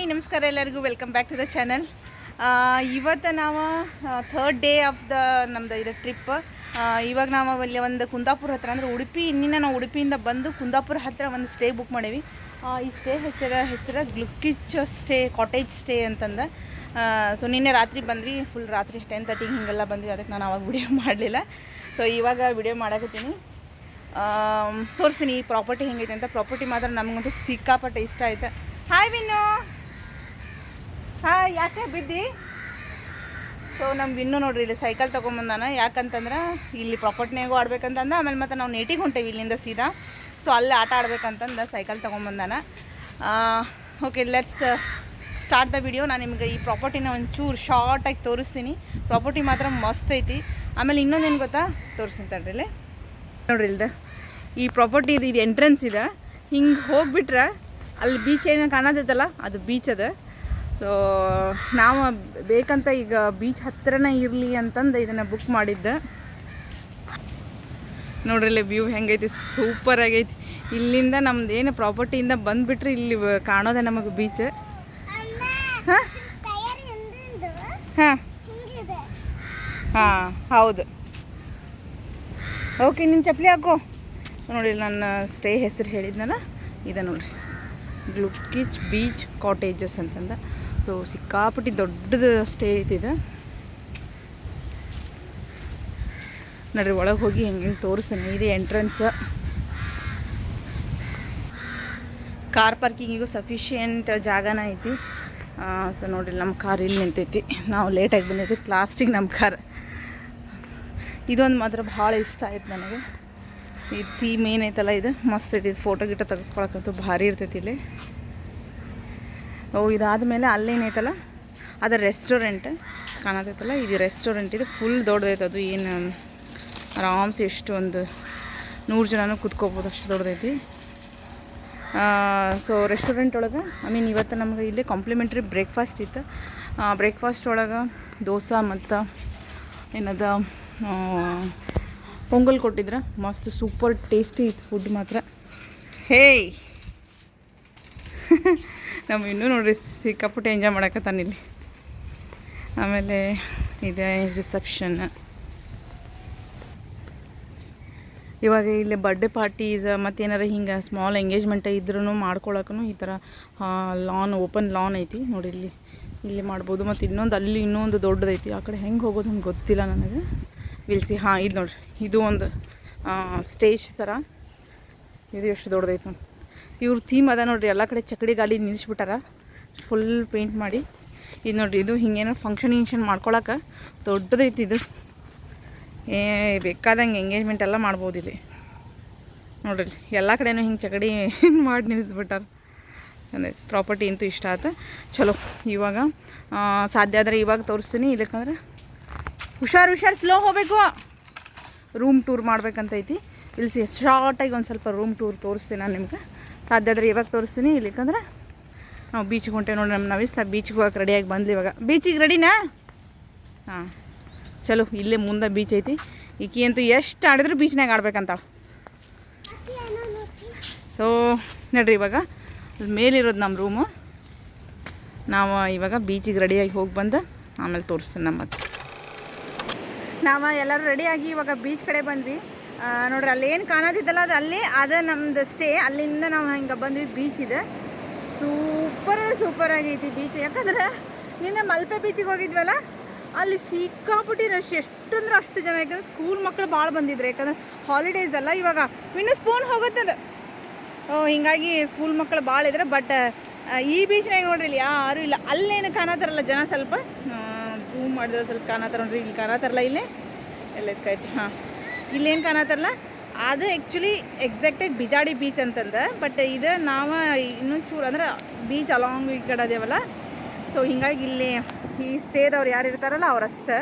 Hi ನಮಸ್ಕಾರ ಎಲ್ಲರಿಗೂ. Welcome back to the channel ಇವತ್ತು ನಾವು ಥರ್ಡ್ ಡೇ ಆಫ್ ದ ನಮ್ಮದು ಇದು ಟ್ರಿಪ್ ಇವಾಗ ನಾವು ಅಲ್ಲಿ ಒಂದು ಕುಂದಾಪುರ ಹತ್ರ, ಅಂದರೆ ಉಡುಪಿ ಇನ್ನಿನ ನಾವು ಉಡುಪಿಯಿಂದ ಬಂದು ಕುಂದಾಪುರ ಹತ್ತಿರ ಒಂದು ಸ್ಟೇ ಬುಕ್ ಮಾಡೀವಿ. ಈ ಸ್ಟೇ ಹೆಸರ, ಹೆಸರು ಗ್ಲುಕಿಚ್ ಸ್ಟೇ ಕಾಟೇಜ್ ಸ್ಟೇ ಅಂತಂದು. ಸೊ ನಿನ್ನೆ ರಾತ್ರಿ ಬಂದ್ವಿ ಫುಲ್ ರಾತ್ರಿ ಟೆನ್ ತರ್ಟಿಗೆ ಹಿಂಗೆಲ್ಲ ಬಂದ್ವಿ ಅದಕ್ಕೆ ನಾನು ಅವಾಗ ವಿಡಿಯೋ ಮಾಡಲಿಲ್ಲ. ಸೊ ಇವಾಗ ವಿಡಿಯೋ ಮಾಡಕತ್ತೀನಿ. ತೋರಿಸ್ತೀನಿ ಈ ಪ್ರಾಪರ್ಟಿ ಹೆಂಗೈತೆ ಅಂತ. ಪ್ರಾಪರ್ಟಿ ಮಾತ್ರ ನಮಗಂತೂ ಸಿಕ್ಕಾಪಟ್ಟೆ ಇಷ್ಟ ಆಯ್ತು. Hi win. ಹಾಯ್ ಯಾಕೆ ಬಿದ್ದಿ? ಸೊ ನಮ್ಗೆ ಇನ್ನೂ ನೋಡ್ರಿ, ಇಲ್ಲಿ ಸೈಕಲ್ ತೊಗೊಂಬಂದಾನ. ಯಾಕಂತಂದ್ರೆ, ಇಲ್ಲಿ ಪ್ರಾಪರ್ಟಿನಾಗೂ ಆಡ್ಬೇಕಂತಂದ, ಆಮೇಲೆ ಮತ್ತೆ ನಾವು ನೇಟಿಗೆ ಹೊಂಟೇವಿ ಇಲ್ಲಿಂದ ಸೀದಾ. ಸೊ ಅಲ್ಲೇ ಆಟ ಆಡ್ಬೇಕಂತಂದ cycle ತೊಗೊಂಬಂದಾನ. Okay let's start the video ನಾನು ನಿಮ್ಗೆ ಈ ಪ್ರಾಪರ್ಟಿನ ಒಂಚೂರು ಶಾರ್ಟಾಗಿ ತೋರಿಸ್ತೀನಿ. ಪ್ರಾಪರ್ಟಿ ಮಾತ್ರ ಮಸ್ತ್ ಐತಿ. ಆಮೇಲೆ ಇನ್ನೊಂದೇನು ಗೊತ್ತಾ? ತೋರಿಸ್ತೀನಿ ತಡ್ರಿ ಇಲ್ಲಿ. ನೋಡ್ರಿ ಇಲ್ದ? ಈ ಪ್ರಾಪರ್ಟಿ ಇದು ಇದು ಎಂಟ್ರೆನ್ಸ್ ಇದೆ. ಹಿಂಗೆ ಹೋಗಿಬಿಟ್ರೆ, ಅಲ್ಲಿ ಬೀಚ್ ಏನೋ ಕಾಣೋದೈತಲ್ಲ ಅದು ಬೀಚ್ ಅದ. ಸೊ ನಾವು ಬೇಕಂತ ಈಗ ಬೀಚ್ ಹತ್ತಿರನೇ ಇರಲಿ ಅಂತಂದು ಇದನ್ನು ಬುಕ್ ಮಾಡಿದ್ದೆ. ನೋಡ್ರಿ ಇಲ್ಲಿ ವ್ಯೂ ಹೆಂಗೈತಿ ಸೂಪರ್ ಆಗೈತಿ. ಇಲ್ಲಿಂದ ನಮ್ದು ಏನು ಪ್ರಾಪರ್ಟಿಯಿಂದ ಬಂದುಬಿಟ್ರೆ ಇಲ್ಲಿ ಕಾಣೋದೆ ನಮಗೆ ಬೀಚ್ ಹಾಂ? ಹಾಂ. ಹಾಂ, ಹೌದು. ಓಕೆ ನಿನ್ನ ಚಪ್ಪಲಿ ಹಾಕೋ. ನೋಡಿ ನನ್ನ ಸ್ಟೇ ಹೆಸರು ಹೇಳಿದ್ನಲ್ಲ, ಇದೆ ನೋಡಿರಿ. ಗ್ಲುಕಿಚ್ ಬೀಚ್ ಕಾಟೇಜಸ್ ಅಂತಂದ. ಸೊ ಸಿಕ್ಕಾಪಟ್ಟಿ ದೊಡ್ಡದು ಸ್ಟೇ ಇದೆ. ನೋಡ್ರಿ, ಒಳಗೆ ಹೋಗಿ ಹೆಂಗೆ ಹಿಂಗೆ ತೋರಿಸ್ತೀನಿ. ಇದು ಎಂಟ್ರೆನ್ಸ್ ಕಾರ್ ಪಾರ್ಕಿಂಗಿಗೂ ಸಫಿಷಿಯೆಂಟ್ ಜಾಗನ ಐತಿ. ಸೊ ನೋಡ್ರಿ ನಮ್ಮ ಕಾರ್ ಇಲ್ಲಿ ನಿಂತೈತಿ. ನಾವು ಲೇಟಾಗಿ ಬಂದೈತಿ ಲಾಸ್ಟಿಗೆ ನಮ್ಮ ಕಾರ್ ಇದೊಂದು ಮಾತ್ರ ಭಾಳ ಇಷ್ಟ ಆಯ್ತು ನನಗೆ. ಈ ಥೀಮ್ ಏನೈತಲ್ಲ ಇದು? ಮಸ್ತ್ ಐತಿ. ಫೋಟೋ ಗಿಟ ತೆಗೆಸ್ಕೊಳಕ್ಕಂತೂ ಭಾರಿ ಇರ್ತೈತಿ ಇಲ್ಲಿ. ಓ, ಇದಾದಮೇಲೆ ಅಲ್ಲೇನೈತಲ್ಲ ಅದು ರೆಸ್ಟೋರೆಂಟ್ ಕಾಣತೈತಲ್ಲ? ಇದು ರೆಸ್ಟೋರೆಂಟ್ ಇದು ಫುಲ್ ದೊಡ್ಡದೈತೆ ಅದು. ಏನು ಆರಾಮ್ಸ್ ಎಷ್ಟು ಒಂದು ನೂರು ಜನನೂ ಕುತ್ಕೋಬೋದು, ಅಷ್ಟು ದೊಡ್ಡದೈತಿ. ಸೊ ರೆಸ್ಟೋರೆಂಟ್ ಒಳಗೆ ಐ ಮೀನ್ ಇವತ್ತು ನಮ್ಗೆ ಇಲ್ಲಿ ಕಾಂಪ್ಲಿಮೆಂಟ್ರಿ ಬ್ರೇಕ್ಫಾಸ್ಟ್ ಇತ್ತು. ಬ್ರೇಕ್ಫಾಸ್ಟ್ ಒಳಗೆ ದೋಸೆ ಮತ್ತು ಏನದ ಪೊಂಗಲ್ ಕೊಟ್ಟಿದ್ರೆ. ಮಸ್ತ್ ಸೂಪರ್ ಟೇಸ್ಟಿ ಇತ್ತು ಫುಡ್ ಮಾತ್ರ. ಹೇಯ್! ನಾವು ಇನ್ನೂ ನೋಡಿರಿ, ಸಿಕ್ಕಾಪುಟ್ಟೆ ಎಂಜಾಯ್ ಮಾಡಕತ್ತಾನ ಇಲ್ಲಿ. ಆಮೇಲೆ ಇದೆ ರಿಸೆಪ್ಷನ್ ಇವಾಗ ಇಲ್ಲಿ ಬರ್ಡೇ ಪಾರ್ಟೀಸ್ ಮತ್ತು ಏನಾರ ಹಿಂಗೆ ಸ್ಮಾಲ್ ಎಂಗೇಜ್ಮೆಂಟ್ ಇದ್ರೂ ಮಾಡ್ಕೊಳಕ್ಕೂ ಈ ಥರ ಲಾನ್ ಓಪನ್ ಲಾನ್ ಐತಿ. ನೋಡಿ ಇಲ್ಲಿ ಇಲ್ಲಿ ಮಾಡ್ಬೋದು. ಮತ್ತು ಇನ್ನೊಂದು ಅಲ್ಲಿ ಇನ್ನೊಂದು ದೊಡ್ಡದೈತಿ. ಆ ಕಡೆ ಹೆಂಗೆ ಹೋಗೋದು ನಮ್ಗೆ ಗೊತ್ತಿಲ್ಲ ನನಗೆ. ವಿಲ್ಸಿ ಹಾಂ, ಇದು ನೋಡ್ರಿ. ಇದು ಒಂದು ಸ್ಟೇಜ್ ಥರ ಇದು ಎಷ್ಟು ದೊಡ್ಡದೈತೆ ನೋಡಿ. ಇವ್ರ ಥೀಮ್ ಅದ ನೋಡ್ರಿ, ಎಲ್ಲ ಕಡೆ ಚಕಡಿ ಗಾಡಿ ನಿಲ್ಲಿಸ್ಬಿಟ್ಟಾರ ಫುಲ್ ಪೇಂಟ್ ಮಾಡಿ. ಇದು ನೋಡ್ರಿ, ಇದು ಹಿಂಗೇನೋ ಫಂಕ್ಷನ್ ಗಿಂಕ್ಷನ್ ಮಾಡ್ಕೊಳಕ್ಕೆ ದೊಡ್ಡದೈತಿ ಇದು. ಏ, ಬೇಕಾದಂಗೆ ಎಂಗೇಜ್ಮೆಂಟ್ ಎಲ್ಲ ಮಾಡ್ಬೋದು ಇಲ್ಲಿ. ನೋಡ್ರಿ, ಎಲ್ಲ ಕಡೆನೂ ಹಿಂಗೆ ಚಕಡಿ ಮಾಡಿ ನಿಲ್ಲಿಸ್ಬಿಟ್ಟಾರ ಅಂದರೆ ಪ್ರಾಪರ್ಟಿ ಅಂತೂ ಇಷ್ಟ ಆಯ್ತು ಚಲೋ, ಇವಾಗ ಸಾಧ್ಯ ಆದರೆ ಇವಾಗ ತೋರಿಸ್ತೀನಿ. ಇಲ್ಲಕ್ಕಂದ್ರೆ ಹುಷಾರು ಹುಷಾರು ಸ್ಲೋ ಹೋಗಬೇಕು. ರೂಮ್ ಟೂರ್ ಮಾಡ್ಬೇಕಂತೈತಿ. ಇಲ್ಲಿ ಶಾರ್ಟಾಗಿ ಒಂದು ಸ್ವಲ್ಪ ರೂಮ್ ಟೂರ್ ತೋರಿಸ್ತೀನಿ ನಾನು ನಿಮ್ಗೆ. ಸಾಧ್ಯ ಇವಾಗ ತೋರಿಸ್ತೀನಿ ಇಲ್ಲಿಕಂದ್ರೆ ನಾವು ಬೀಚಿಗೆ ಹೊಂಟೆ ನೋಡಿ ನಮ್ಮ ನಾವಿಸ್ತ ಬೀಚಿಗೆ ಹೋಗಕ್ಕೆ ರೆಡಿಯಾಗಿ ಬಂದ್ಲಿ ಇವಾಗ. ಬೀಚಿಗೆ ರೆಡಿನಾ ಹಾಂ. ಚಲೋ, ಇಲ್ಲೇ ಮುಂದೆ ಬೀಚ್ ಐತಿ. ಈಕಿ ಅಂತೂ ಎಷ್ಟು ಆಡಿದ್ರು ಬೀಚ್ನಾಗ ಆಡ್ಬೇಕಂತಾಳ. ಸೊ ನೋಡ್ರಿ ಇವಾಗ. ಮೇಲಿರೋದು ನಮ್ಮ ರೂಮು ನಾವು ಇವಾಗ ಬೀಚಿಗೆ ರೆಡಿಯಾಗಿ ಹೋಗಿ ಬಂದು ಆಮೇಲೆ ತೋರಿಸ್ತೀನಿ ನಮ್ಮ ನಾವು ಎಲ್ಲರೂ ರೆಡಿಯಾಗಿ ಇವಾಗ ಬೀಚ್ ಕಡೆ ಬಂದ್ವಿ. ನೋಡ್ರಿ, ಅಲ್ಲಿ ಏನು ಕಾಣೋದಿತ್ತಲ್ಲ, ಅದು ಅಲ್ಲಿ, ಅದ ನಮ್ದು ಸ್ಟೇ ಅಲ್ಲಿಂದ ನಾವು ಹಿಂಗೆ ಬಂದ್ವಿ ಬೀಚ್ ಇದೆ. ಸೂಪರ್ ಸೂಪರ್ ಆಗೈತಿ ಬೀಚ್ ಯಾಕಂದ್ರೆ, ನಿನ್ನೆ ಮಲ್ಪೆ ಬೀಚಿಗೆ ಹೋಗಿದ್ವಲ್ಲ, ಅಲ್ಲಿ ಸಿಕ್ಕಾಪುಟ್ಟಿ ರಶ್ ಎಷ್ಟಂದ್ರೆ ಅಷ್ಟು ಜನ, ಯಾಕಂದ್ರೆ ಸ್ಕೂಲ್ ಮಕ್ಕಳು ಭಾಳ ಬಂದಿದ್ರು. ಯಾಕಂದ್ರೆ ಹಾಲಿಡೇಸ್ ಅಲ್ಲ ಇವಾಗ. ಇನ್ನು ಸ್ಪೂನ್ ಹೋಗುತ್ತದ ಹಿಂಗಾಗಿ ಸ್ಕೂಲ್ ಮಕ್ಕಳು ಭಾಳ ಇದ್ರೆ ಬಟ್ ಈ ಬೀಚ್ನಾಗ ನೋಡ್ರಿ, ಇಲ್ಲಿ ಯಾರು ಇಲ್ಲ. ಅಲ್ಲೇನು ಕಾಣತ್ತಾರಲ್ಲ ಜನ ಸ್ವಲ್ಪ? ಜೂಮ್ ಮಾಡಿದ್ರೆ ಸ್ವಲ್ಪ ಕಾಣತ್ತಾರ ನೋಡ್ರಿ, ಇಲ್ಲಿ ಕಾಣತ್ತಾರಲ್ಲ ಇಲ್ಲಿ. ಎಲ್ಲ ಕೈತಿ ಹಾಂ. ಇಲ್ಲೇನು ಕಾಣತ್ತಲ್ಲ ಅದು ಆ್ಯಕ್ಚುಲಿ ಎಕ್ಸಾಕ್ಟಾಗಿ ಬಿಜಾಡಿ ಬೀಚ್ ಅಂತಂದ. ಬಟ್ ಇದು ನಾವು ಇನ್ನೊಂದು ಚೂರು ಅಂದ್ರೆ ಬೀಚ್ ಅಲಾಂಗ್ ಈ ಕಡೆ ಅದೇವಲ್ಲ. ಸೊ ಹಿಂಗಾಗಿ ಇಲ್ಲಿ ಈ ಸ್ಟೇದವ್ರು ಯಾರು ಇರ್ತಾರಲ್ಲ ಅವರಷ್ಟೇ.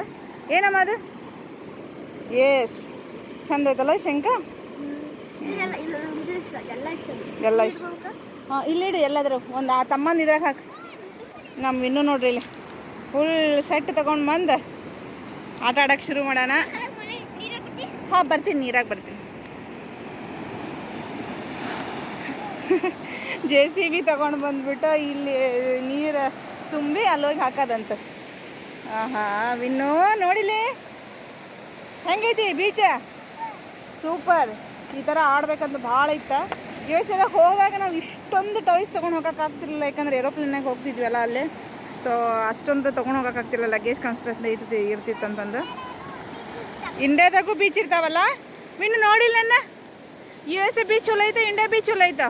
ಏನಮ್ಮ ಅದು? ಎಸ್ ಚಂದ ಐತಲ್ಲ ಶಂಕ ಎಲ್ಲ ಹಾಂ ಇಲ್ಲಿಡಿ ಎಲ್ಲಾದರೂ. ಒಂದು ಆ ತಮ್ಮಂದು ಇದ್ರಾಗ ಹಾಕಿ. ನಮ್ಮ ಇನ್ನೂ ನೋಡ್ರಿ ಇಲ್ಲಿ. ಫುಲ್ ಸೆಟ್ ತೊಗೊಂಡು ಬಂದು. ಆಟ ಆಡೋಕೆ ಶುರು ಮಾಡೋಣ. ಹಾಂ, ಬರ್ತೀನಿ, ನೀರಾಗ ಬರ್ತೀನಿ. ಜೆ ಸಿ ಬಿ ತಗೊಂಡು ಬಂದ್ಬಿಟ್ಟು ಇಲ್ಲಿ, ನೀರು ತುಂಬಿ ಅಲ್ಲೋಗಿ ಹಾಕೋದಂತ. ಆಹಾ, ವಿನ್ನೂ ನೋಡಿಲಿ? ಹೆಂಗೈತಿ ಬೀಚ ಸೂಪರ್ ಈ ಥರ ಆಡ್ಬೇಕಂತ ಭಾಳ ಇತ್ತ. ಎಸ್ ಎದಾಗ ಹೋದಾಗ ನಾವು ಇಷ್ಟೊಂದು ಟಾಯ್ಸ್ ತೊಗೊಂಡು ಹೋಗೋಕ್ಕಾಗ್ತಿರ್ಲಿಲ್ಲ ಯಾಕಂದ್ರೆ ಏರೋಪ್ಲೇನಾಗ ಹೋಗ್ತಿದ್ವಲ್ಲ ಅಲ್ಲೇ ಸೊ ಅಷ್ಟೊಂದು ತೊಗೊಂಡು ಹೋಗೋಕ್ಕಾಗ್ತಿರಲಿಲ್ಲ ಲಗೇಜ್ ಕನ್ಸ್ಟ್ರಕ್ಷನ್ ಇರ್ತಿ ಇರ್ತಿತ್ತು ಅಂತಂದು ಇಂಡಿಯಾದಾಗೂ ಬೀಚ್ ಇರ್ತಾವಲ್ಲ? ಇನ್ನು ನೋಡಿಲ್ಲ ನನ್ನ? ಯು ಎಸ್ ಎ ಬೀಚ್ ಚಲೋ ಐತೆ ಇಂಡಿಯಾ ಬೀಚ್ ಚಲೋ ಐತೆ?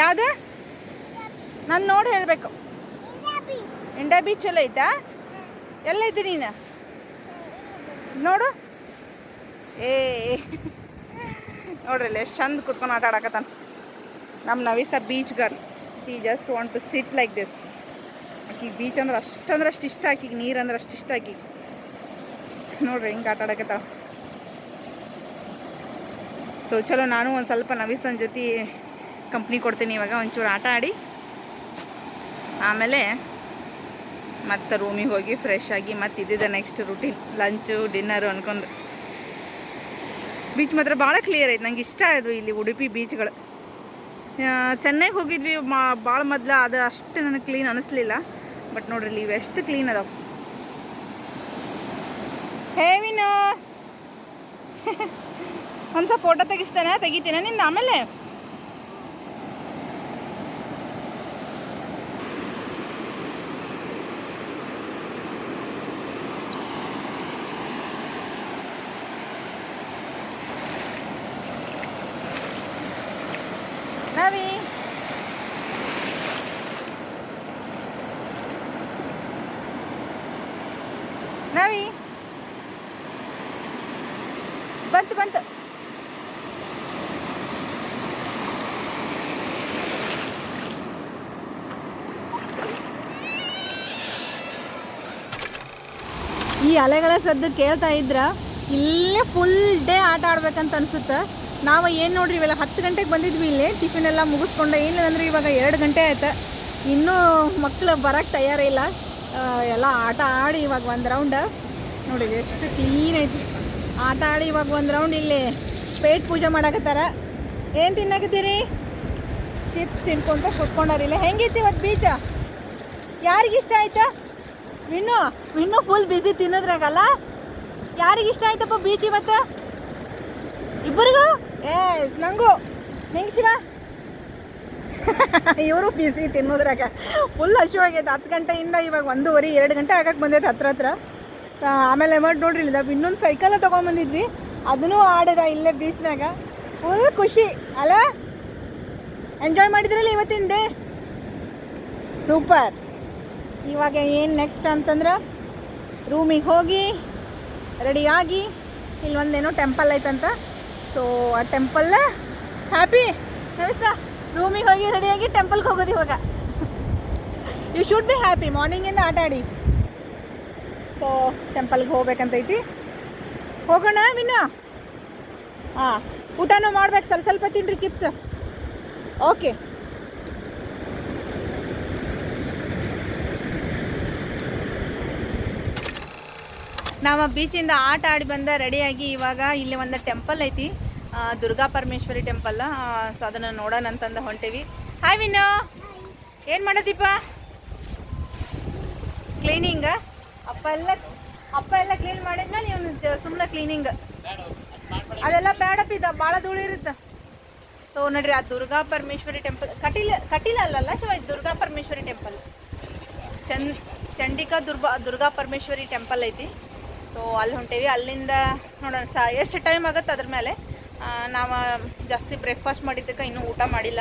ಯಾವುದು? ನಾನು ನೋಡಿ ಹೇಳಬೇಕು. ಇಂಡಿಯಾ ಬೀಚ್ ಚಲೋ ಐತಾ? ಎಲ್ಲೈತಿ ನೀನು? ನೋಡು. ಏ. ನೋಡ್ರಿ ಎಷ್ಟು ಚಂದ ಕುತ್ಕೊಂಡು ಆಟ ಆಡಕತ್ತಾನ. ನಮ್ಮ ನವೀಸ beach girl she just want to sit like this ಆಕಿಗೆ ಬೀಚ್ ಅಂದ್ರೆ ಅಷ್ಟಂದ್ರೆ ಅಷ್ಟು ಇಷ್ಟ ಆಕಿಗೆ ನೀರು ಅಂದ್ರೆ ಅಷ್ಟು ಇಷ್ಟ ಆಕಿಗೆ ನೋಡ್ರಿ, ಹಿಂಗೆ ಆಟ ಆಡಕತ್ತಾವ ಸೊ ಚಲೋ, ನಾನು ಒಂದು ಸ್ವಲ್ಪ ನವೀಸನ್ ಜೊತೆ ಕಂಪ್ನಿ ಕೊಡ್ತೀನಿ ಇವಾಗ, ಒಂಚೂರು ಆಟ ಆಡಿ. ಆಮೇಲೆ ಮತ್ತೆ ರೂಮಿಗೆ ಹೋಗಿ ಫ್ರೆಶ್ ಆಗಿ ಮತ್ತೆ ಇದ್ದಿದ್ದೆ ನೆಕ್ಸ್ಟ್ ರೂಟೀನ್ ಲಂಚು ಡಿನ್ನರು ಅಂದ್ಕೊಂಡು ಬೀಚ್ ಮಾತ್ರ ಭಾಳ ಕ್ಲಿಯರ್ ಐತೆ, ನಂಗೆ ಇಷ್ಟ ಆಯಿತು ಇಲ್ಲಿ ಉಡುಪಿ ಬೀಚ್ಗಳು ಚೆನ್ನೈಗೆ ಹೋಗಿದ್ವಿ, ಮಾ ಭಾಳ ಮೊದ್ಲು, ಅದು ಅಷ್ಟು ನನಗೆ ಕ್ಲೀನ್ ಅನಿಸ್ಲಿಲ್ಲ. ಬಟ್ ನೋಡ್ರಿ, ಇಲ್ಲಿ ಇವೆಷ್ಟು ಕ್ಲೀನ್ ಅದಾವ. ಹೇವಿನು ಒಂದ್ಸಲ ಫೋಟೋ ತೆಗಿಸ್ತಾನೆ ತೆಗಿತೀನ ನಿಂದ ಆಮೇಲೆ ನವಿ ಈ ಅಲೆಗಳ ಸದ್ದು ಕೇಳ್ತಾ ಇದ್ರ ಇಲ್ಲೇ ಫುಲ್ ಡೇ ಆಟ ಆಡ್ಬೇಕಂತ ಅನ್ಸುತ್ತೆ. ನಾವು ಏನು ನೋಡ್ರಿ, ಇವೆಲ್ಲ ಹತ್ತು ಗಂಟೆಗೆ ಬಂದಿದ್ವಿ ಇಲ್ಲಿ ಟಿಫಿನ್ ಎಲ್ಲ ಮುಗಿಸ್ಕೊಂಡು. ಏನಿಲ್ಲ ಅಂದ್ರೆ ಇವಾಗ ಎರಡು ಗಂಟೆ ಆಯ್ತು. ಇನ್ನೂ ಮಕ್ಕಳು ಬರೋಕ್ಕೆ ತಯಾರಿಲ್ಲ ಎಲ್ಲ ಆಟ ಆಡಿ ಇವಾಗ ಒಂದು ರೌಂಡ್ ನೋಡಿ, ಎಷ್ಟು ಕ್ಲೀನ್ ಐತಿ. ಆಟ ಆಡಿ ಇವಾಗ ಒಂದು ರೌಂಡ್ ಇಲ್ಲಿ ಪೇಟ್ ಪೂಜೆ ಮಾಡಕತ್ತಾರ. ಏನು ತಿನ್ನಕತ್ತೀರಿ? ಚಿಪ್ಸ್ ತಿನ್ಕೊಂತ ಕುತ್ಕೊಂಡಾರ ಇಲ್ಲ ಹೆಂಗಿತ್ತು ಇವತ್ತು ಬೀಚ ಯಾರಿಗಿಷ್ಟ ಆಯ್ತಾ? ವಿನ್ನು ಇನ್ನು ಫುಲ್ ಬಿಸಿ ತಿನ್ನೋದ್ರಾಗಲ್ಲ? ಯಾರಿಗಿಷ್ಟ ಆಯ್ತಪ್ಪ ಬೀಚ್ ಇವತ್ತು ಇಬ್ಬರಿಗೂ? ಏ ನಂಗು. ನಿಂಗೆ ಶಿವ? ಇವರು ಬಿಸಿ ತಿನ್ನೋದ್ರಾಗ. ಫುಲ್ ಹಸಿವಾಗೈತೆ. ಹತ್ತು ಗಂಟೆಯಿಂದ ಇವಾಗ ಒಂದೂವರೆ, ಎರಡು ಗಂಟೆ ಆಗಕ್ಕೆ ಬಂದೈತೆ ಹತ್ರ ಹತ್ರ. ಆಮೇಲೆ ಮಾಡಿ ನೋಡ್ರಿ ಇಲ್ಲ ಇನ್ನೊಂದು ಸೈಕಲ್ ತೊಗೊಂಬಂದಿದ್ವಿ ಅದನ್ನು ಆಡದ ಇಲ್ಲೇ ಬೀಚ್ನಾಗ. ಫುಲ್ ಖುಷಿ. ಅಲ್ಲ ಎಂಜಾಯ್ ಮಾಡಿದ್ರಲ್ಲ ಇವತ್ತಿನ ಸೂಪರ್ ಇವಾಗ ಏನು ನೆಕ್ಸ್ಟ್ ಅಂತಂದ್ರೆ ರೂಮಿಗೆ ಹೋಗಿ ರೆಡಿಯಾಗಿ ಇಲ್ಲಿ ಒಂದೇನೋ ಟೆಂಪಲ್ ಐತಂತ. ಸೊ ಆ ಟೆಂಪಲ್ ಹ್ಯಾಪಿ ನಮಸ್ತೆ. ರೂಮಿಗೆ ಹೋಗಿ ರೆಡಿಯಾಗಿ ಟೆಂಪಲ್ಗೆ ಹೋಗೋದು ಇವಾಗ. ಯು ಶುಡ್ ಬಿ ಹ್ಯಾಪಿ ಮಾರ್ನಿಂಗಿಂದ ಆಟ ಆಡಿ. ಸೊ ಟೆಂಪಲ್ಗೆ ಹೋಗ್ಬೇಕಂತೈತಿ ಹೋಗೋಣ ವಿನ್ನ ಹಾಂ ಊಟನೂ ಮಾಡ್ಬೇಕು. ಸ್ವಲ್ಪ ಸ್ವಲ್ಪ ತಿನ್ರಿ ಚಿಪ್ಸ್ ಓಕೆ ನಾವು ಬೀಚಿಂದ ಆಟ ಆಡಿ ಬಂದ ರೆಡಿಯಾಗಿ ಇವಾಗ ಇಲ್ಲಿ ಒಂದು ಟೆಂಪಲ್ ಐತಿ. ದುರ್ಗಾ ಪರಮೇಶ್ವರಿ ಟೆಂಪಲ್ ಸೊ ಅದನ್ನು ನೋಡೋಣ ಅಂತಂದು ಹೊಂಟೇವಿ. ಹಾಯ್ ವಿನ್ನು ಏನು ಮಾಡೋದಿಪ್ಪ ಕ್ಲೀನಿಂಗ ಅಪ್ಪ ಎಲ್ಲ ಅಪ್ಪ ಎಲ್ಲ ಕ್ಲೀನ್ ಮಾಡಿದ್ಮೇಲೆ ನೀವು ಸುಮ್ಮನೆ ಕ್ಲೀನಿಂಗ್ ಅದೆಲ್ಲ ಬೇಡಪ್ಪ, ಇದು ಭಾಳ ಧೂಳು ಇರುತ್ತೆ. ಸೊ ನೋಡ್ರಿ, ಆ ದುರ್ಗಾ ಪರಮೇಶ್ವರಿ ಟೆಂಪಲ್ ಕಟೀಲ ಕಟೀಲ ಅಲ್ಲಲ್ಲ ಶಿವ, ಇದು ದುರ್ಗಾ ಪರಮೇಶ್ವರಿ ಟೆಂಪಲ್ ಚಂದ್ ಚಂಡಿಕಾ ದುರ್ಗಾ ದುರ್ಗಾ ಪರಮೇಶ್ವರಿ ಟೆಂಪಲ್ ಐತಿ. ಸೊ ಅಲ್ಲಿ ಹೊಂಟೇವಿ. ಅಲ್ಲಿಂದ ನೋಡೋಣ ಸ, ಎಷ್ಟು ಟೈಮ್ ಆಗುತ್ತೆ ಅದ್ರ ಮೇಲೆ? ನಾವು ಜಾಸ್ತಿ ಬ್ರೇಕ್ಫಾಸ್ಟ್ ಮಾಡಿದ್ದಕ್ಕೆ ಇನ್ನೂ ಊಟ ಮಾಡಿಲ್ಲ.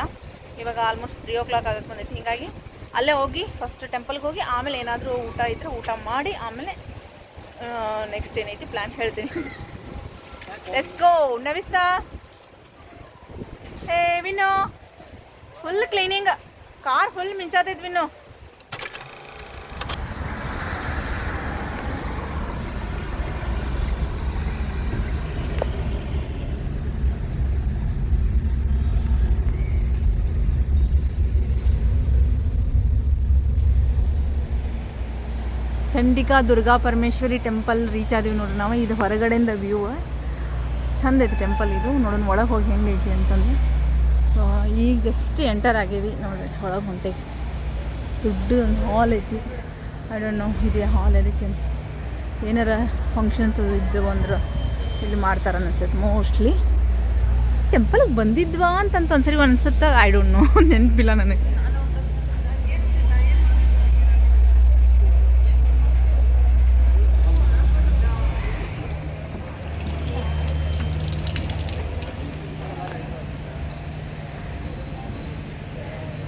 ಇವಾಗ ಆಲ್ಮೋಸ್ಟ್ ತ್ರೀ ಓ ಕ್ಲಾಕ್ ಆಗಕ್ಕೆ ಬಂದೈತಿ. ಹೀಗಾಗಿ ಅಲ್ಲೇ ಹೋಗಿ ಫಸ್ಟ್ ಟೆಂಪಲ್ಗೆ ಹೋಗಿ, ಆಮೇಲೆ ಏನಾದರೂ ಊಟ ಇದ್ದರೆ ಊಟ ಮಾಡಿ, ಆಮೇಲೆ ನೆಕ್ಸ್ಟ್ ಏನೈತಿ ಪ್ಲ್ಯಾನ್ ಹೇಳ್ತೀನಿ. ಲೆಟ್ಸ್ ಗೋ ನವಿಸ್ತಾ? ಏ, Vino full cleaning car full ಮಿಂಚಾತೈತಿ Vinnu Chandika Durga Parameshwari temple reach ಆದೀವಿ ನೋಡ್ರಿ ನಾವು. ಇದು ಹೊರಗಡೆಯಿಂದ ವ್ಯೂ ಚಂದ ಐತಿ ಟೆಂಪಲ್ ಇದು. ನೋಡೋಣ ಒಳಗೆ ಹೋಗಿ ಹೆಂಗೈತಿ ಅಂತಂದು ಈಗ ಜಸ್ಟ್ ಎಂಟರ್ ಆಗೇವಿ ನೋಡ್ರಿ. ಒಳಗೆ ಹೊಂಟೆ. ದೊಡ್ಡ ಒಂದು ಹಾಲ್ ಐತಿ. ಐ ಡೋಂಟ್ ನೋ ಇದೆ ಹಾಲ್ ಅದಕ್ಕೆ ಏನಾರ ಫಂಕ್ಷನ್ಸ್ ಇದ್ದು ಅಂದ್ರೆ ಇಲ್ಲಿ ಮಾಡ್ತಾರೆ ಅನಿಸುತ್ತೆ ಮೋಸ್ಟ್ಲಿ ಟೆಂಪಲ್ಗೆ ಬಂದಿದ್ವಾ ಅಂತಂತ ಒಂದ್ಸರಿ ಅನ್ಸುತ್ತೆ. ಐ ಡೋಂಟ್ ನೋ ನೆನಪಿಲ್ಲ ನನಗೆ.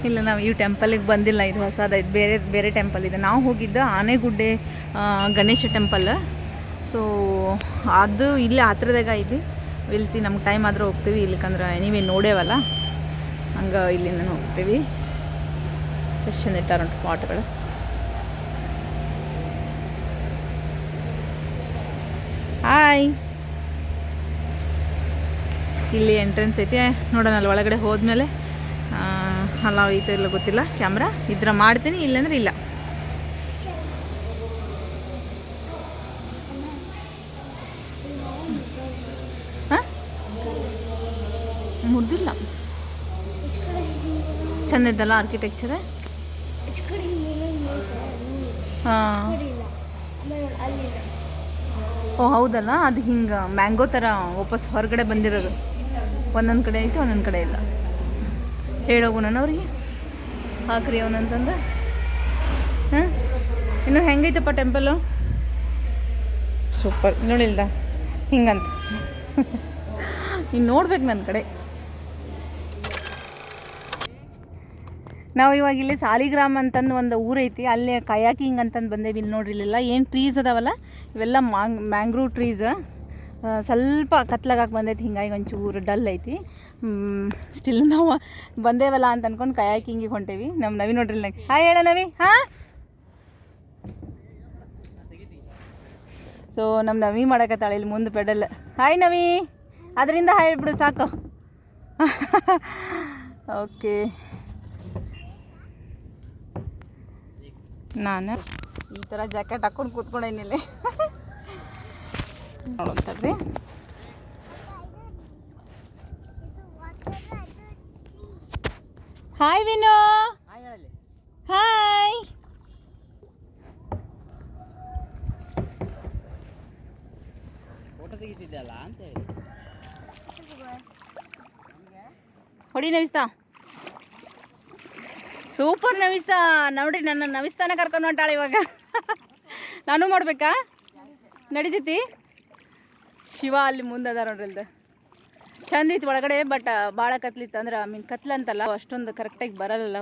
ಇಲ್ಲ, ನಾವು ಈ ಟೆಂಪಲಿಗೆ ಬಂದಿಲ್ಲ, ಇದು ಹೊಸದೈದು ಬೇರೆ ಬೇರೆ ಟೆಂಪಲ್ ಇದೆ. ನಾವು ಹೋಗಿದ್ದು ಆನೆಗುಡ್ಡೆ ಗಣೇಶ ಟೆಂಪಲ್ ಸೊ ಅದು ಇಲ್ಲಿ ಹತ್ರದಾಗ ಐತಿ. ವಿಲ್ಸಿ ನಮ್ಗೆ ಟೈಮ್ ಆದ್ರೆ ಹೋಗ್ತೀವಿ ಇಲ್ಲಿಕಂದ್ರೆ. ನೀವೇ ನೋಡೇವಲ್ಲ. ಹಂಗೆ ಇಲ್ಲಿಂದ ಹೋಗ್ತೀವಿ. ಎಷ್ಟು ಚಂದ ಇಟ್ಟಾರುಂಟು ಪಾಟ್ಗಳು ಹಾಯ್ ಇಲ್ಲಿ ಎಂಟ್ರೆನ್ಸ್ ಐತಿ. ನೋಡೋಣ ಅಲ್ಲಿ ಒಳಗಡೆ ಹೋದ್ಮೇಲೆ ಅಲ್ಲ ಐತೋ ಇಲ್ಲ, ಗೊತ್ತಿಲ್ಲ. ಕ್ಯಾಮ್ರಾ? ಇದ್ರ ಮಾಡ್ತೀನಿ, ಇಲ್ಲಾಂದ್ರೆ ಇಲ್ಲ. ಮುರಿದಿಲ್ಲ. ಚೆಂದ ಇದ್ದಲ್ಲ ಆರ್ಕಿಟೆಕ್ಚರ್ ಹಾಂ. ಓ, ಹೌದಲ್ಲ? ಅದು ಹಿಂಗೆ ಮ್ಯಾಂಗೋ ಥರ ವಾಪಸ್ ಹೊರಗಡೆ ಬಂದಿರೋದು. ಒಂದೊಂದು ಕಡೆ ಐತೆ, ಒಂದೊಂದು ಕಡೆ ಇಲ್ಲ. ಹೇಳೋಗುಣ ಅವ್ರಿಗೆ? ಹಾಕ್ರಿ ಅವನಂತಂದು ಹಾಂ? ಇನ್ನು ಹೆಂಗೈತಪ್ಪ ಟೆಂಪಲ್ಲು ಸೂಪರ್ ನೋಡಿಲ್ದ ಹಿಂಗಂತ. ಇನ್ನು ನೋಡ್ಬೇಕು ನನ್ನ ಕಡೆ. ನಾವು ಇವಾಗ ಇಲ್ಲಿ ಸಾಲಿಗ್ರಾಮ್ ಅಂತಂದು ಒಂದು ಊರೈತಿ. ಅಲ್ಲಿ ಕಯಾಕಿಂಗ್ ಅಂತಂದು ಬಂದೇವಿ ಇಲ್ಲಿ ನೋಡ್ರಿ ಇಲ್ಲೆಲ್ಲ. ಏನು ಟ್ರೀಸ್ ಅದಾವಲ್ಲ? ಇವೆಲ್ಲ ಮ್ಯಾಂಗ್ ಮ್ಯಾಂಗ್ರೂವ್ ಟ್ರೀಸ್ ಸ್ವಲ್ಪ ಕತ್ಲಾಗಕ್ಕೆ ಬಂದೈತಿ, ಹಿಂಗಾಗಿ ಒಂಚೂರು ಡಲ್ ಐತಿ. ಸ್ಟಿಲ್ ನಾವು ಬಂದೇವಲ್ಲ ಅಂತ ಅನ್ಕೊಂಡು ಕಯಾಕಿಂಗಿಗೆ ಹೊಂಟೇವಿ. ನಮ್ಮ ನವಿ ನೋಡ್ರಿ ನಂಗೆ ಹಾಯ್ ಹೇಳ ನವಿ ಹಾಂ? ಸೊ ನಮ್ಮ ನವಿ ಮಾಡಕತ್ತಾಳೆ ಇಲ್ಲಿ ಮುಂದೆ ಪೆಡಲ್. ಹಾಯ್ ನವಿ ಅದರಿಂದ ಹಾಯ್ ಬಿಡು ಸಾಕು. ಓಕೆ ನಾನು ಈ ಥರ ಜಾಕೆಟ್ ಹಾಕ್ಕೊಂಡು ಕೂತ್ಕೊಂಡೇನಿಲ್ಲಿ ನೋಡೋಂತಡ್ರಿ ಹಾಯ್ ವಿನೋ ಹಾಯ್ ಹೊಡಿ ನವಿಸ್ತಾ. ಸೂಪರ್ ನವಿಸ್ತಾ. ನೋಡ್ರಿ ನನ್ನ ನವಿಸ್ತಾನ ಕರ್ಕೊಂಡು ಹೊಂಟಾಳೆ ಇವಾಗ. ನಾನು ಮಾಡ್ಬೇಕಾ? ನಡಿತೈತಿ? ಶಿವ ಅಲ್ಲಿ ಮುಂದೆ ಅದ ನೋಡ್ರಿ ಅಲ್ದ ಚಂದ ಇತ್ತು ಒಳಗಡೆ ಬಟ್ ಭಾಳ ಕತ್ಲಿತ್ತು ಅಂದ್ರೆ ಐ ಮೀನ್ ಕತ್ಲಂತಲ್ಲ ಅಷ್ಟೊಂದು ಕರೆಕ್ಟಾಗಿ ಬರಲ್ಲ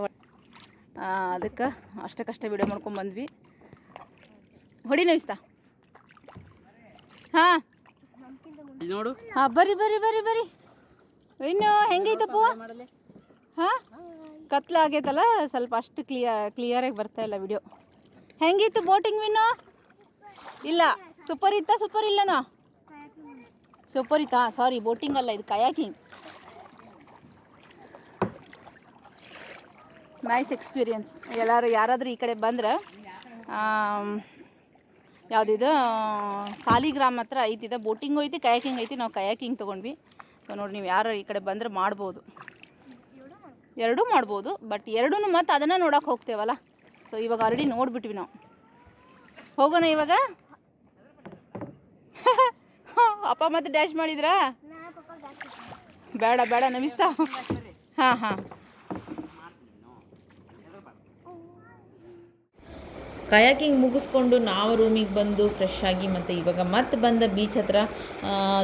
ಅದಕ್ಕೆ ಅಷ್ಟಕ್ಕಷ್ಟೇ ವಿಡಿಯೋ ಮಾಡ್ಕೊಂಡು ಬಂದ್ವಿ. ಹೊಡಿ ನವಿಸ್ತಾ ಹಾಂ. ನೋಡು. ಹಾಂ ಬರ್ರಿ ಬರ್ರಿ ಬರ್ರಿ ಬರ್ರಿ. ಇನ್ನು ಹೆಂಗೈತಪ್ಪ ಪೂ ಹಾಂ? ಕತ್ಲ ಆಗೈತಲ್ಲ ಸ್ವಲ್ಪ ಅಷ್ಟು ಕ್ಲಿಯರ್ ಕ್ಲಿಯರಾಗಿ ಬರ್ತಾ ಇಲ್ಲ ವಿಡಿಯೋ ಹೆಂಗಿತ್ತು ಬೋಟಿಂಗ್ ವಿನ್ನು ಇಲ್ಲ. ಸೂಪರ್ ಇತ್ತ ಸೂಪರ್ ಇಲ್ಲನೋ? ಸೂಪರ್ ಇತ್ತಾ ಸಾರಿ ಬೋಟಿಂಗ್ ಅಲ್ಲ ಇದು ಕಯಾಕಿಂಗ್ ನೈಸ್ ಎಕ್ಸ್ಪೀರಿಯನ್ಸ್ ಎಲ್ಲರೂ ಯಾರಾದರೂ ಈ ಕಡೆ ಬಂದ್ರೆ ಯಾವುದಿದು, ಸಾಲಿಗ್ರಾಮ್ ಹತ್ರ ಐತಿದೆ ಬೋಟಿಂಗ್ ಐತಿ ಕಯಾಕಿಂಗ್ ಐತಿ, ನಾವು ಕಯಾಕಿಂಗ್ ತೊಗೊಂಡ್ವಿ. ಸೊ ನೋಡಿ, ನೀವು ಯಾರು ಈ ಕಡೆ ಬಂದರೆ ಮಾಡ್ಬೋದು. ಎರಡೂ ಮಾಡ್ಬೋದು ಬಟ್ ಎರಡೂ ಮತ್ತೆ ಅದನ್ನು ನೋಡೋಕೆ ಹೋಗ್ತೇವಲ್ಲ. ಸೊ ಇವಾಗ ಆಲ್ರೆಡಿ ನೋಡ್ಬಿಟ್ವಿ ನಾವು. ಹೋಗೋಣ ಇವಾಗ. ಅಪ್ಪ ಮತ್ತೆ ಡ್ಯಾಶ್ ಮಾಡಿದ್ರಾ? ಬೇಡ ಬೇಡ, ನಮಿಸ್ತ. ಹಾಂ, ಹಾ. ಕಯಾಕಿಂಗ್ ಮುಗಿಸ್ಕೊಂಡು ನಾವು ರೂಮಿಗೆ ಬಂದು ಫ್ರೆಶ್ ಆಗಿ ಮತ್ತು ಇವಾಗ ಮತ್ತೆ ಬಂದ ಬೀಚ್ ಹತ್ರ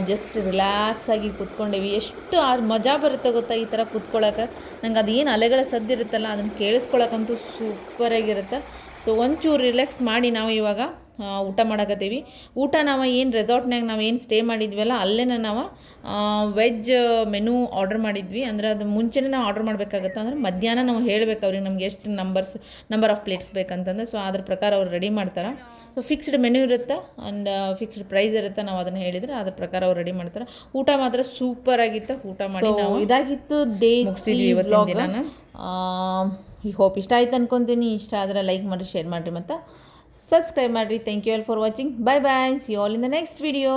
ಜಸ್ಟ್ ರಿಲ್ಯಾಕ್ಸ್ ಆಗಿ ಕೂತ್ಕೊಂಡೇವಿ. ಎಷ್ಟು ಆ ಮಜಾ ಬರುತ್ತೆ ಗೊತ್ತಾ ಈ ಥರ ಕೂತ್ಕೊಳ್ಳೋಕೆ ನಂಗೆ ಅದೇನು ಅಲೆಗಳ ಸದ್ದಿರುತ್ತಲ್ಲ ಅದನ್ನು ಕೇಳಿಸ್ಕೊಳಕ್ಕಂತೂ ಸೂಪರಾಗಿರುತ್ತೆ ಸೊ ಒಂಚೂರು ರಿಲ್ಯಾಕ್ಸ್ ಮಾಡಿ ನಾವು ಇವಾಗ ಊಟ ಮಾಡಕತ್ತೀವಿ. ಊಟ ನಾವು ಏನು ರೆಸಾರ್ಟ್ನಾಗ ನಾವು ಏನು ಸ್ಟೇ ಮಾಡಿದ್ವಲ್ಲ ಅಲ್ಲೇ ನಾವು ವೆಜ್ ಮೆನು ಆರ್ಡರ್ ಮಾಡಿದ್ವಿ. ಅಂದರೆ ಅದು ಮುಂಚೆನೇ ನಾವು ಆರ್ಡರ್ ಮಾಡಬೇಕಾಗತ್ತೆ ಅಂದರೆ ಮಧ್ಯಾಹ್ನ ನಾವು ಹೇಳಬೇಕು ಅವ್ರಿಗೆ ನಮ್ಗೆ ಎಷ್ಟು ನಂಬರ್ಸ್ ನಂಬರ್ ಆಫ್ ಪ್ಲೇಟ್ಸ್ ಬೇಕಂತಂದ್ರೆ. ಸೊ ಅದ್ರ ಪ್ರಕಾರ ಅವ್ರು ರೆಡಿ ಮಾಡ್ತಾರೆ. ಸೊ ಫಿಕ್ಸ್ಡ್ ಮೆನು ಇರುತ್ತೆ ಆ್ಯಂಡ್ ಫಿಕ್ಸ್ಡ್ ಪ್ರೈಸ್ ಇರುತ್ತೆ ನಾವು ಅದನ್ನು ಹೇಳಿದರೆ ಅದ್ರ ಪ್ರಕಾರ ಅವ್ರು ರೆಡಿ ಮಾಡ್ತಾರೆ. ಊಟ ಮಾತ್ರ ಸೂಪರ್ ಆಗಿತ್ತು. ಊಟ ಮಾಡಿ ನಾವು ಇದಾಗಿತ್ತು ಡೇ ಮುಗಿಸಿದ್ವಿ ಇವತ್ತಿನ ದಿನ ಈ ಹೋಪ್ ಇಷ್ಟ ಆಯ್ತು ಅನ್ಕೊಂತೀನಿ. ಇಷ್ಟ ಆದರೆ ಲೈಕ್ ಮಾಡಿ ಶೇರ್ ಮಾಡಿರಿ ಮತ್ತು. ಸಬ್ಸ್ಕ್ರೈಬ್ ಮಾಡಿರಿ thank you all for watching bye bye see all in the next video